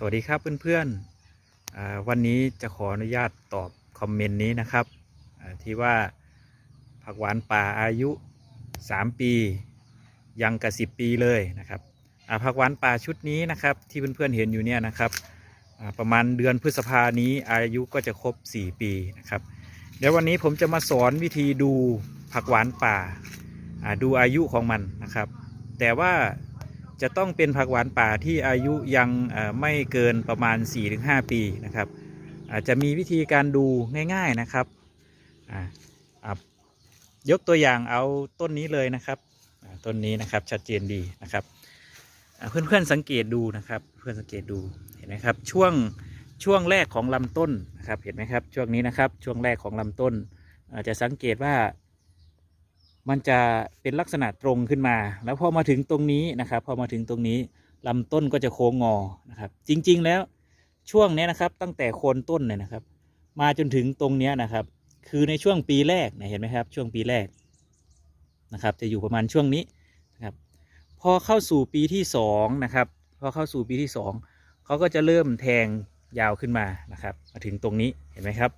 สวัสดีครับเพื่อนๆวันนี้จะขออนุญาตตอบคอมเมนต์นี้นะครับที่ว่าผักหวานป่าอายุ 3 ปี ยังกับ 10 ปีเลยนะครับผักหวานป่าชุดนี้นะครับที่เพื่อนๆเห็นอยู่เนี่ยนะครับประมาณเดือนพฤษภานี้อายุก็จะครบ 4 ปีนะครับเดี๋ยววันนี้ผมจะมาสอนวิธีดูผักหวานป่าดูอายุของมันนะครับ แต่ว่า จะต้องเป็นผักหวานป่าที่อายุยังไม่เกินประมาณ 4-5 ปีนะครับ อาจจะมีวิธีการดูง่ายๆนะครับ ยกตัวอย่างเอาต้นนี้เลยนะครับต้นนี้นะครับชัดเจนดีนะครับเพื่อนๆสังเกตดูนะครับ เพื่อนสังเกตดูเห็นไหมครับช่วงช่วงแรกของลำต้นนะครับเห็นไหมครับช่วงนี้นะครับช่วงแรกของลำต้นอาจจะสังเกตว่า มันจะเป็นลักษณะตรงขึ้นมา แล้วพอมาถึงตรงนี้นะครับ พอมาถึงตรงนี้ลำต้นก็จะโค้งงอนะครับ จริง ๆ แล้วช่วงนี้นะครับ ตั้งแต่โคนต้นเนี่ยนะครับ มาจนถึงตรงนี้นะครับ คือในช่วงปีแรกเนี่ยเห็นไหมครับ ช่วงปีแรกนะครับ จะอยู่ประมาณช่วงนี้นะครับ พอเข้าสู่ปีที่สองนะครับ พอเข้าสู่ปีที่สองเขาก็จะเริ่มแทงยาวขึ้นมานะครับ มาถึงตรงนี้เห็นไหมครับ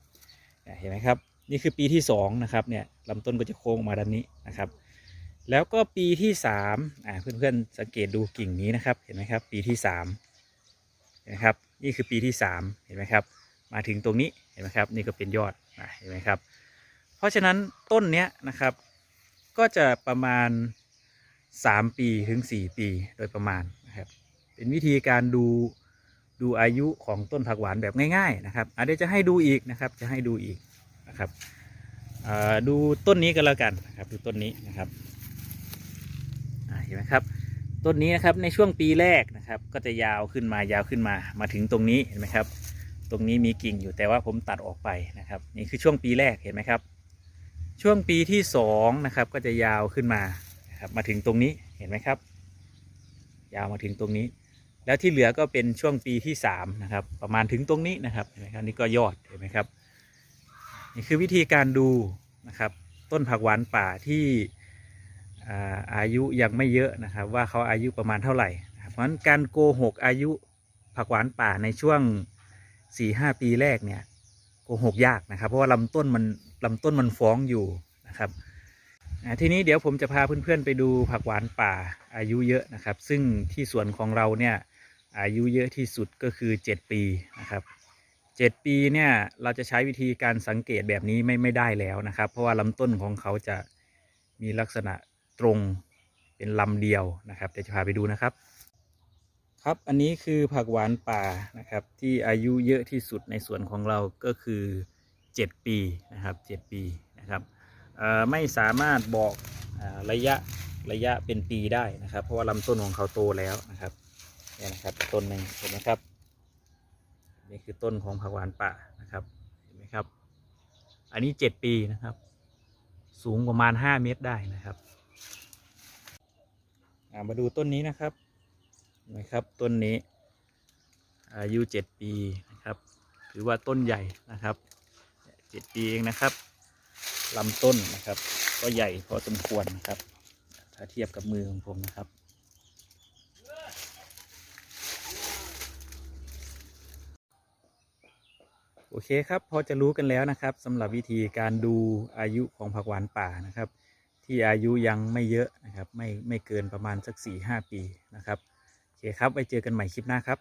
เห็นไหมครับ นี่คือปีที่สองนะครับเนี่ยลำต้นก็จะโค้งออกมาด้านนี้นะครับ แล้วก็ปีที่สามอ่าเพื่อนๆสังเกตดูกิ่งนี้นะครับเห็นไหมครับปีที่สามเห็นไหมครับนี่คือปีที่สามเห็นไหมครับ มาถึงตรงนี้เห็นไหมครับ นี่ก็เป็นยอดเห็นไหมครับ เพราะฉะนั้นต้นเนี้ยนะครับ ก็จะประมาณสามปีถึงสี่ปีโดยประมาณนะครับ เป็นวิธีการดูดูอายุของต้นผักหวานแบบง่ายๆนะครับอะเดี๋ยวจะให้ดูอีกนะครับจะให้ดูอีก นะครับดูต้นนี้กันแล้วกันนะครับดูต้นนี้นะครับเห็นไหมครับต้นนี้นะครับในช่วงปีแรกนะครับ ก็จะยาวขึ้นมายาวขึ้นมามาถึงตรงนี้เห็นไหมครับ ตรงนี้มีกิ่งอยู่แต่ว่าผมตัดออกไปนะครับ นี่คือช่วงปีแรกเห็นไหมครับ ช่วงปีที่สองนะครับก็จะยาวขึ้นมาครับมาถึงตรงนี้เห็นไหมครับ ยาวมาถึงตรงนี้ แล้วที่เหลือก็เป็นช่วงปีที่สามนะครับประมาณถึงตรงนี้นะครับเห็นไหมครับนี่ก็ยอดเห็นไหมครับ นี่คือวิธีการดูนะครับ ต้นผักหวานป่าที่อ่าอายุยังไม่เยอะนะครับ ว่าเขาอายุประมาณเท่าไหร่เพราะฉะนั้นการโกหกอายุผักหวานป่าในช่วง4ีหปีแรกเนี่ยโกหกยากนะครับ เพราะว่าลำต้นมันลำต้นมันฟ้องอยู่นะครับทีนี้เดี๋ยวผมจะพาเพื่อนๆไปดูผักหวานป่าอายุเยอะนะครับ ซึ่งที่สวนของเราเนี่ยอายุเยอะที่สุดก็คือ 7 ปีนะครับ เจ็ดปีเนี่ยเราจะใช้วิธีการสังเกตแบบนี้ไม่ไม่ได้แล้วนะครับ เพราะว่าลำต้นของเขาจะมีลักษณะตรงเป็นลำเดียวนะครับเดี๋ยวจะพาไปดูนะครับ ครับอันนี้คือผักหวานป่านะครับที่อายุเยอะที่สุดในสวนของเราก็คือ 7 ปีนะครับ 7 ปีนะครับไม่สามารถบอกอระยะระยะเป็นปีได้นะครับ เพราะว่าลำต้นของเขาโตแล้วนะครับเนี่ยนะครับต้นหนึ่งเห็นไหมครับ นี่คือต้นของผักหวานป่านะครับเห็นไหมครับ อันนี้เจ็ดปีนะครับ สูงประมาณห้าเมตรได้นะครับามาดูต้นนี้นะครับนไหมครับต้นนี้อายุเจ็ดปีนะครับ ถือว่าต้นใหญ่นะครับเจ็ดปีเองนะครับลำต้นนะครับ ก็ใหญ่พอสมควรนะครับ ถ้าเทียบกับมือของผมนะครับ โอเคครับพอจะรู้กันแล้วนะครับสำหรับวิธีการดูอายุของผักหวานป่านะครับ ที่อายุยังไม่เยอะนะครับ ไม่ไม่เกินประมาณสัก4ี่หปีนะครับโอเคครับไว้เจอกันใหม่คลิปหน้าครับ